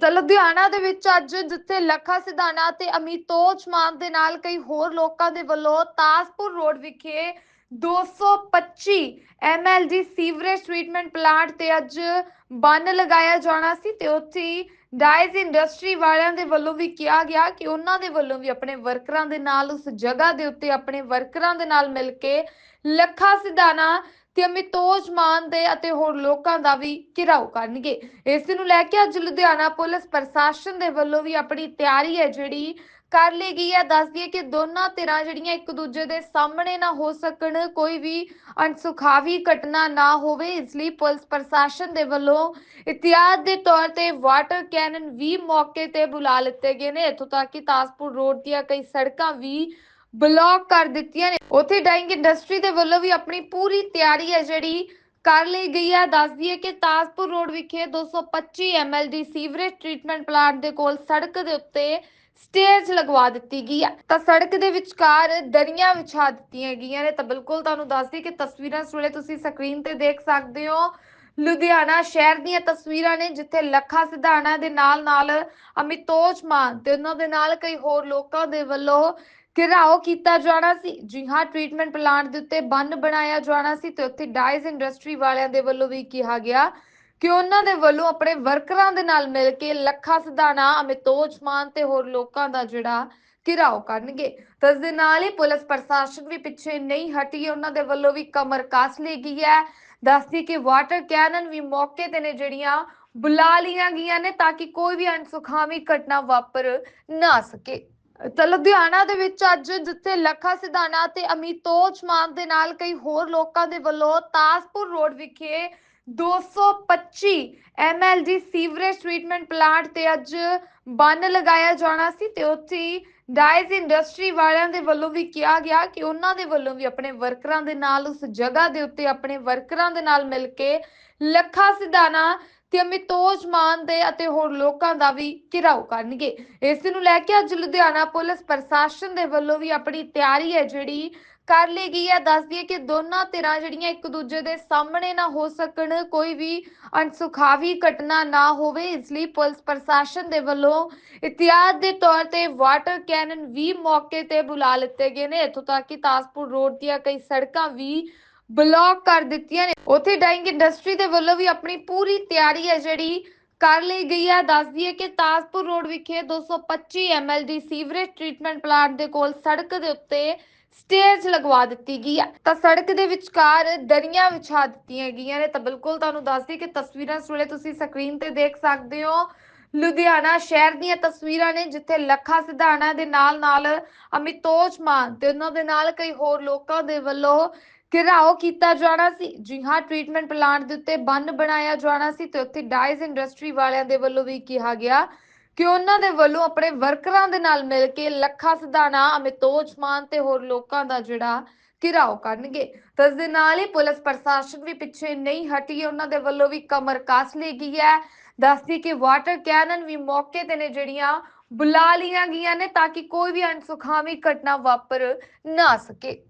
ਤਾਂ ਲੁਧਿਆਣਾ ਦੇ ਵਿੱਚ ਅੱਜ ਜਿੱਥੇ ਲੱਖਾ ਸਿਧਾਣਾ ਤੇ ਅਮਿਤੋਜ ਮਾਨ ਦੇ ਨਾਲ ਕਈ ਹੋਰ ਲੋਕਾਂ ਦੇ ਵੱਲੋਂ ਤਾਜਪੁਰ ਰੋਡ ਵਿਖੇ 225 ਐਮਐਲਡੀ ਸੀਵਰੇਜ ਟ੍ਰੀਟਮੈਂਟ ਪਲਾਂਟ ਤੇ ਅੱਜ ਬੰਨ ਲਗਾਇਆ ਜਾਣਾ ਸੀ ਤੇ ਉੱਥੇ ਹੀ ਡਾਈਜ਼ ਇੰਡਸਟਰੀ ਵਾਲਿਆਂ ਦੇ ਵੱਲੋਂ ਵੀ ਕਿਹਾ ਗਿਆ ਕਿ ਉਹਨਾਂ ਦੇ ਵੱਲੋਂ ਵੀ ਆਪਣੇ ਵਰਕਰਾਂ ਦੇ ਨਾਲ ਉਸ ਜਗ੍ਹਾ ਦੇ ਉੱਤੇ ਆਪਣੇ ਵਰਕਰਾਂ ਦੇ ਨਾਲ ਮਿਲ ਕੇ ਲੱਖਾ ਸਿਧਾਣਾ ਤੇ ਅਮਿਤੋਜ ਮਾਨ ਦੇ ਅਤੇ ਹੋਰ ਲੋਕਾਂ ਦਾ ਵੀ ਘਿਰਾਓ ਕਰਨਗੇ। ਇਸ ਨੂੰ ਲੈ ਕੇ ਅੱਜ ਲੁਧਿਆਣਾ ਪੁਲਿਸ ਪ੍ਰਸ਼ਾਸਨ ਦੇ ਵੱਲੋਂ ਵੀ ਆਪਣੀ ਤਿਆਰੀ ਹੈ ਜਿਹੜੀ ਕਰ ਲਈ ਗਈ ਹੈ। ਦੱਸ ਦਈਏ ਕਿ ਦੋਨਾਂ ਧਿਰਾਂ ਜਿਹੜੀਆਂ ਇੱਕ ਦੂਜੇ ਦੇ ਸਾਹਮਣੇ ਨਾ ਹੋ ਸਕਣ, ਕੋਈ ਵੀ ਅਣਸੁਖਾਵੀ ਘਟਨਾ ਨਾ ਹੋਵੇ, ਇਸ ਲਈ ਪੁਲਿਸ ਪ੍ਰਸ਼ਾਸਨ ਦੇ ਵੱਲੋਂ ਇਤਿਆਦ ਦੇ ਤੌਰ ਤੇ ਵਾਟਰ ਕੈਨਨ ਵੀ ਮੌਕੇ ਤੇ ਬੁਲਾ ਲਿੱਤੇ ਗਏ ਨੇ। ਇੱਥੋਂ ਤੱਕ ਕਿ ਤਾਸਪੁਰ ਰੋਡ ਦੀਆਂ ਕਈ ਸੜਕਾਂ ਵੀ ਬਲੌਕ ਕਰ ਦਿੱਤੀਆਂ ਨੇ। ਉੱਥੇ ਡਾਈਂਗ ਇੰਡਸਟਰੀ ਦੇ ਵੱਲੋਂ ਵੀ ਆਪਣੀ ਪੂਰੀ ਤਿਆਰੀ ਹੈ ਜਿਹੜੀ ਕਰ ਲਈ ਗਈ ਹੈ। ਦੱਸ ਦਈਏ ਕਿ ਤਾਜਪੁਰ ਰੋਡ ਵਿਖੇ 225 ਐਮਐਲਡੀ ਸੀਵਰੇਜ ਟ੍ਰੀਟਮੈਂਟ ਪਲਾਂਟ ਦੇ ਕੋਲ ਸੜਕ ਦੇ ਉੱਤੇ ਸਟੇਜ ਲਗਵਾ ਦਿੱਤੀ ਗਈ ਹੈ। ਤਾਂ ਸੜਕ ਦੇ ਵਿਚਕਾਰ ਦਰੀਆਂ ਵਿਛਾ ਦਿੱਤੀਆਂ ਗਈਆਂ ਨੇ। ਤਾਂ ਬਿਲਕੁਲ ਤੁਹਾਨੂੰ ਦੱਸਦੀ ਕਿ ਤਸਵੀਰਾਂ ਇਸ ਵੇਲੇ ਤੁਸੀਂ ਸਕਰੀਨ ਤੇ ਦੇਖ ਸਕਦੇ ਹੋ। ਲੁਧਿਆਣਾ ਸ਼ਹਿਰ ਦੀਆਂ ਤਸਵੀਰਾਂ ਨੇ, ਜਿੱਥੇ ਲੱਖਾ ਸਿਧਾਣਾ ਦੇ ਨਾਲ ਨਾਲ ਅਮਿਤੋਜ ਮਾਨ ਤੇ ਉਹਨਾਂ ਦੇ ਨਾਲ ਕਈ ਹੋਰ ਲੋਕਾਂ ਦੇ ਵੱਲੋਂ ਘਿਰਾਓ ਕੀਤਾ ਜਾਣਾ ਸੀ। ਜੀ ਹਾਂ ਟ੍ਰੀਟਮੈਂਟ ਪਲਾਂਟ ਦੇ ਉੱਤੇ ਬੰਨ ਬਣਾਇਆ ਜਾਣਾ ਸੀ ਤੇ ਉੱਥੇ ਡਾਈਜ਼ ਇੰਡਸਟਰੀ ਵਾਲਿਆਂ ਦੇ ਵੱਲੋਂ ਵੀ ਕਿਹਾ ਗਿਆ ਕਿ ਉਹਨਾਂ ਦੇ ਵੱਲੋਂ ਆਪਣੇ ਵਰਕਰਾਂ ਦੇ ਨਾਲ ਮਿਲ ਕੇ ਲੱਖਾ ਸਿਧਾਣਾ, ਅਮਿਤੋਜ ਮਾਨ ਤੇ ਹੋਰ ਲੋਕਾਂ ਦਾ ਜਿਹੜਾ ਘਿਰਾਓ ਕਰਨਗੇ। ਤਾਂ ਇਸ ਦੇ ਨਾਲ ਹੀ ਪੁਲਿਸ ਪ੍ਰਸ਼ਾਸਨ ਵੀ ਪਿੱਛੇ ਨਹੀਂ ਹਟੀ, ਉਹਨਾਂ ਦੇ ਵੱਲੋਂ ਵੀ ਕਮਰ ਕੱਸ ਲਈ ਗਈ ਹੈ। ਦੱਸਦੀ ਕਿ ਵਾਟਰ ਕੈਨਨ ਵੀ ਮੌਕੇ ਤੇ ਨੇ ਜਿਹੜੀਆਂ ਬੁਲਾ ਲੀਆਂ ਗਈਆਂ ਨੇ ਤਾਂ ਕਿ ਕੋਈ ਵੀ ਅਣਸੁਖਾਵੀ ਘਟਨਾ ਵਾਪਰ ਨਾ ਸਕੇ। ਤਾਂ ਲੁਧਿਆਣਾ ਦੇ ਵਿੱਚ ਅੱਜ ਜਿੱਥੇ ਲੱਖਾ ਸਿਧਾਣਾ ਤੇ ਅਮਿਤੋਜ ਮਾਨ ਦੇ ਨਾਲ ਕਈ ਹੋਰ ਲੋਕਾਂ ਦੇ ਵੱਲੋਂ ਤਾਸਪੁਰ ਰੋਡ ਵਿਖੇ 225 ਐਮਐਲਡੀ ਸੀਵਰੇਜ ਟ੍ਰੀਟਮੈਂਟ ਪਲਾਂਟ ਤੇ ਅੱਜ ਬੰਨ ਲਗਾਇਆ ਜਾਣਾ ਸੀ ਤੇ ਉੱਥੇ ਡਾਈਜ਼ ਇੰਡਸਟਰੀ ਵਾਲਿਆਂ ਦੇ ਵੱਲੋਂ ਵੀ ਕਿਹਾ ਗਿਆ ਕਿ ਉਹਨਾਂ ਦੇ ਵੱਲੋਂ ਵੀ ਆਪਣੇ ਵਰਕਰਾਂ ਦੇ ਨਾਲ, ਉਸ ਜਗ੍ਹਾ ਦੇ ਉੱਤੇ ਆਪਣੇ ਵਰਕਰਾਂ ਦੇ ਨਾਲ ਮਿਲ ਕੇ ਲੱਖਾ ਸਿਧਾਣਾ ਤੇ ਅਮਿਤੋਜ ਮਾਨ ਦੇ ਅਤੇ ਹੋਰ ਲੋਕਾਂ ਦਾ ਵੀ ਘਿਰਾਓ ਕਰਨਗੇ। ਇਸ ਨੂੰ ਲੈ ਕੇ ਅੱਜ ਲੁਧਿਆਣਾ ਪੁਲਿਸ ਪ੍ਰਸ਼ਾਸਨ ਦੇ ਵੱਲੋਂ ਵੀ ਆਪਣੀ ਤਿਆਰੀ ਹੈ ਜਿਹੜੀ ਕਰ ਲਈ ਗਈ ਹੈ। ਦੱਸ ਦਈਏ ਕਿ ਦੋਨਾਂ ਧਿਰਾਂ ਜਿਹੜੀਆਂ ਇੱਕ ਦੂਜੇ ਦੇ ਸਾਹਮਣੇ ਨਾ ਹੋ ਸਕਣ, ਕੋਈ ਵੀ ਅਣਸੁਖਾਵੀ ਘਟਨਾ ਨਾ ਹੋਵੇ, ਇਸ ਲਈ ਪੁਲਿਸ ਪ੍ਰਸ਼ਾਸਨ ਦੇ ਵੱਲੋਂ ਇਤਿਆਦ ਦੇ ਤੌਰ ਤੇ ਵਾਟਰ ਕੈਨਨ ਵੀ ਮੌਕੇ ਤੇ ਬੁਲਾ ਲਿੱਤੇ ਗਏ ਨੇ। ਇੱਥੋਂ ਤੱਕ ਕਿ ਤਾਜਪੁਰ ਰੋਡ ਦੀਆਂ ਕਈ ਸੜਕਾਂ ਵੀ ਬਲੌਕ ਕਰ ਦਿੱਤੀਆਂ ਨੇ। ਉੱਥੇ ਡਾਈਂਗ ਇੰਡਸਟਰੀ ਦੇ ਵੱਲੋਂ ਵੀ ਆਪਣੀ ਪੂਰੀ ਤਿਆਰੀ ਹੈ ਜਿਹੜੀ ਕਰ ਲਈ ਗਈ ਹੈ। ਦੱਸ ਦਈਏ ਕਿ ਤਾਜਪੁਰ ਰੋਡ ਵਿਖੇ 225 ਐਮਐਲਡੀ ਸੀਵਰੇਜ ਟ੍ਰੀਟਮੈਂਟ ਪਲਾਂਟ ਦੇ ਕੋਲ ਸੜਕ ਦੇ ਉੱਤੇ ਸਟੇਜ ਲਗਵਾ ਦਿੱਤੀ ਗਈ ਹੈ ਤਾਂ ਸੜਕ ਦੇ ਵਿਚਕਾਰ ਦਰੀਆਂ ਵਿਛਾ ਦਿੱਤੀਆਂ ਗਈਆਂ ਨੇ। ਤਾਂ ਬਿਲਕੁਲ ਤੁਹਾਨੂੰ ਦੱਸ ਕਿ ਤਸਵੀਰਾਂ ਇਸ ਵੇਲੇ ਤੁਸੀਂ ਸਕਰੀਨ ਤੇ ਦੇਖ ਸਕਦੇ ਹੋ। ਲੁਧਿਆਣਾ ਸ਼ਹਿਰ ਦੀਆਂ ਤਸਵੀਰਾਂ ਨੇ, ਜਿੱਥੇ ਲੱਖਾ ਸਿਧਾਣਾ ਦੇ ਨਾਲ ਨਾਲ ਅਮਿਤੋਜ ਮਾਨ ਤੇ ਉਹਨਾਂ ਦੇ ਨਾਲ ਕਈ ਹੋਰ ਲੋਕਾਂ ਦੇ ਵੱਲੋਂ ਘਿਰਾਓ ਕੀਤਾ ਜਾਣਾ ਸੀ। ਜੀ ਹਾਂ, ਟ੍ਰੀਟਮੈਂਟ ਪਲਾਂਟ ਦੇ ਉੱਤੇ ਬੰਨ ਬਣਾਇਆ ਜਾਣਾ ਸੀ ਤੇ ਉੱਥੇ ਡਾਈਜ਼ ਇੰਡਸਟਰੀ ਵਾਲਿਆਂ ਦੇ ਵੱਲੋਂ ਵੀ ਕਿਹਾ ਗਿਆ ਕਿ ਉਹਨਾਂ ਦੇ ਵੱਲੋਂ ਆਪਣੇ ਵਰਕਰਾਂ ਦੇ ਨਾਲ ਮਿਲ ਕੇ ਲੱਖਾ ਸਿਧਾਣਾ, ਅਮਿਤੋਜ ਮਾਨ ਤੇ ਹੋਰ ਲੋਕਾਂ ਦਾ ਜਿਹੜਾ ਘਿਰਾਓ ਕਰਨਗੇ। ਤਾਂ ਇਸ ਦੇ ਨਾਲ ਹੀ ਪੁਲਿਸ ਪ੍ਰਸ਼ਾਸਨ ਵੀ ਪਿੱਛੇ ਨਹੀਂ ਹਟੀ, ਉਹਨਾਂ ਦੇ ਵੱਲੋਂ ਵੀ ਕਮਰ ਕਾਸ ਲਈ ਗਈ ਹੈ। ਦੱਸਦੀ ਕਿ ਵਾਟਰ ਕੈਨਨ ਵੀ ਮੌਕੇ ਤੇ ਨੇ ਜਿਹੜੀਆਂ ਬੁਲਾ ਲੀਆਂ ਗਈਆਂ ਨੇ ਤਾਂ ਕਿ ਕੋਈ ਵੀ ਅਣਸੁਖਾਵੀ ਘਟਨਾ ਵਾਪਰ ਨਾ ਸਕੇ।